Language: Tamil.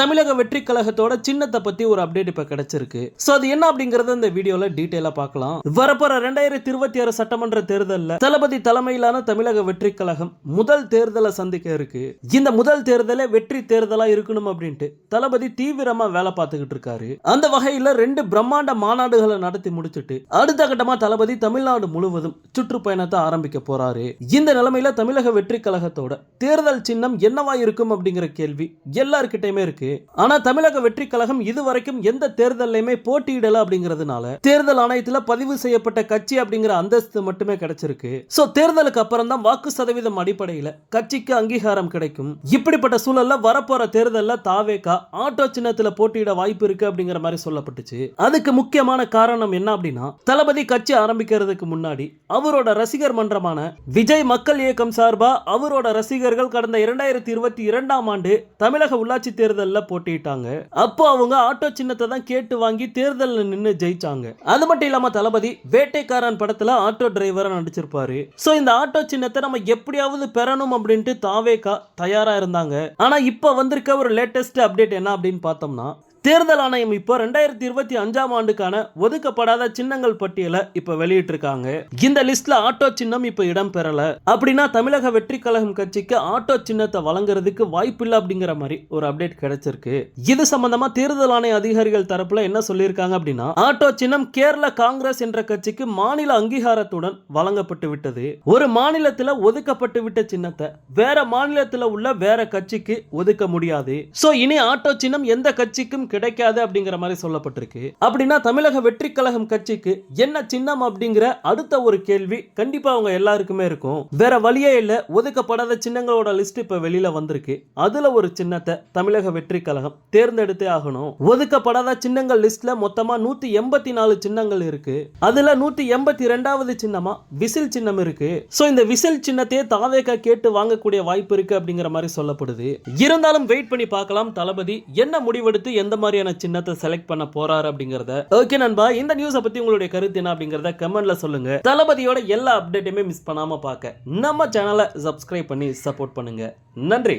தமிழக வெற்றி கழகத்தோட சின்னத்தை பத்தி ஒரு அப்டேட் இப்ப கிடைச்சிருக்கு. சோ அது என்ன அப்படிங்கறத இந்த வீடியோல டீடைலா பார்க்கலாம். வரப்போற ரெண்டாயிரத்தி இருபத்தி ஆறு சட்டமன்ற தேர்தல்ல தளபதி தலைமையிலான தமிழக வெற்றி கழகம் முதல் தேர்தலை சந்திக்க இருக்கு. இந்த முதல் தேர்தலே வெற்றி தேர்தலா இருக்கணும் அப்படின்ட்டு தளபதி தீவிரமா வேலை பார்த்துக்கிட்டு இருக்காரு. அந்த வகையில ரெண்டு பிரம்மாண்ட மாநாடுகளை நடத்தி முடிச்சிட்டு அடுத்த கட்டமா தளபதி தமிழ்நாடு முழுவதும் சுற்றுப்பயணத்தை ஆரம்பிக்க போறாரு. இந்த நிலைமையில தமிழக வெற்றி கழகத்தோட தேர்தல் சின்னம் என்னவா இருக்கும் அப்படிங்கிற கேள்வி எல்லார்கிட்டயுமே இருக்கு. ஆனா தமிழக வெற்றி கழகம் இதுவரைக்கும் எந்த தேர்தலையுமே போட்டியிடல அப்படிங்கிறதுனால தேர்தல் ஆணையத்துல பதிவு செய்யப்பட்ட கட்சி அப்படிங்கிற அந்தஸ்து மட்டுமே கிடைச்சிருக்கு. சோ தேர்தலுக்கு அப்புறம் தான் வாக்கு சதவீதம் அடிப்படையில கட்சிக்கு அங்கீகாரம் கிடைக்கும். இப்படிப்பட்ட சூழல்ல வரப்போற தேர்தல்ல தாவேகா ஆட்டோ சின்னத்துல போட்டியிட வாய்ப்பு இருக்கு அப்படிங்கிற மாதிரி சொல்லப்பட்டுச்சு. அதுக்கு முக்கியமான காரணம் என்ன அப்படின்னா தளபதி கட்சி ஆரம்பிக்கிறதுக்கு முன்னாடி அவரோட ரசிகர் மன்றமான விஜய் மக்கள் இயக்கம் சார்பா அவரோட ரசிகர்கள் கடந்த இரண்டாயிரத்தி இருபத்தி இரண்டாம் ஆண்டு தமிழக உள்ளாட்சி தேர்தலில் போட்டியிட்டாங்க. அப்போ அவங்க ஆட்டோ சின்னத்தை தான் கேட்டு வாங்கி தேர்தலில் நின்று ஜெயிச்சாங்க. அது மட்டும் இல்லாம தளபதி வேட்டைக்காரன் படத்துல ஆட்டோ டிரைவரா நடிச்சிருப்பாரு. சோ இந்த ஆட்டோ சின்னத்தை நம்ம எப்படியாவது பெறணும் அப்படின்ட்டு தாவேகா தயாரா இருந்தாங்க. ஆனா இப்போ வந்திருக்க ஒரு லேட்டஸ்ட் அப்டேட் என்ன அப்படின்னு பார்த்தோம்னா தேர்தல் ஆணையம் இப்போ ரெண்டாயிரத்தி இருபத்தி அஞ்சாம் ஆண்டுக்கான ஒதுக்கப்படாத சின்னங்கள் பட்டியலை இப்போ வெளியிட்டிருக்காங்க. இந்த லிஸ்ட்ல ஆட்டோ சின்னம் இப்போ இடம் பெறல. அப்படின்னா தமிழக வெற்றி கழகம் கட்சிக்கு ஆட்டோ சின்னத்தை வழங்குறதுக்கு வாய்ப்பில்லை அப்படிங்கிற மாதிரி ஒரு அப்டேட் கிடைச்சிருக்கு. இது சம்பந்தமா தேர்தல் ஆணைய அதிகாரிகள் தரப்புல என்ன சொல்லியிருக்காங்க அப்படின்னா ஆட்டோ சின்னம் கேரள காங்கிரஸ் என்ற கட்சிக்கு மாநில அங்கீகாரத்துடன் வழங்கப்பட்டு விட்டது. ஒரு மாநிலத்தில் ஒதுக்கப்பட்டு விட்ட சின்னத்தை வேற மாநிலத்தில் உள்ள வேற கட்சிக்கு ஒதுக்க முடியாது. சோ இனி ஆட்டோ சின்னம் எந்த கட்சிக்கும் கிடைக்காது அப்படிங்கிற மாதிரி சொல்லப்பட்டிருக்கு. அப்படின்னா தமிழக வெற்றி கழகம் கட்சிக்கு என்ன சின்னம் அப்படிங்கிற அடுத்த ஒரு கேள்வி கண்டிப்பா அவங்க எல்லாருக்குமே இருக்கும். வேற வழியே இல்ல ஒதுக்கப்படாத சின்னங்களோட லிஸ்ட் இப்ப வெளியில வந்திருக்கு. அதுல ஒரு சின்னத்தை தமிழக வெற்றி கழகம் தேர்ந்தெடுத்தே ஆகணும். ஒதுக்கப்படாத சின்னங்கள் லிஸ்ட்ல மொத்தமா நூத்தி எண்பத்தி நாலு சின்னங்கள் இருக்கு. அதுல நூத்தி எண்பத்தி ரெண்டாவது சின்னமா விசில் சின்னம் இருக்கு. சோ இந்த விசில் சின்னத்தையே தாவேக்கா கேட்டு வாங்கக்கூடிய வாய்ப்பு இருக்கு அப்படிங்கிற மாதிரி சொல்லப்படுது. இருந்தாலும் வெயிட் பண்ணி பார்க்கலாம். தளபதி என்ன முடிவெடுத்து எந்த மாதிரியான சின்னத்தை செலக்ட் பண்ண போறாரு அப்படிங்கறத. ஓகே நண்பா இந்த நியூஸை பத்தி உங்களுடைய கருத்து என்ன அப்படிங்கறத கமெண்ட்ல சொல்லுங்க. தளபதியோட எல்லா அப்டேட்டையுமே மிஸ் பண்ணாம பார்க்க நம்ம சேனலை சப்ஸ்கிரைப் பண்ணி சப்போர்ட் பண்ணுங்க. நன்றி.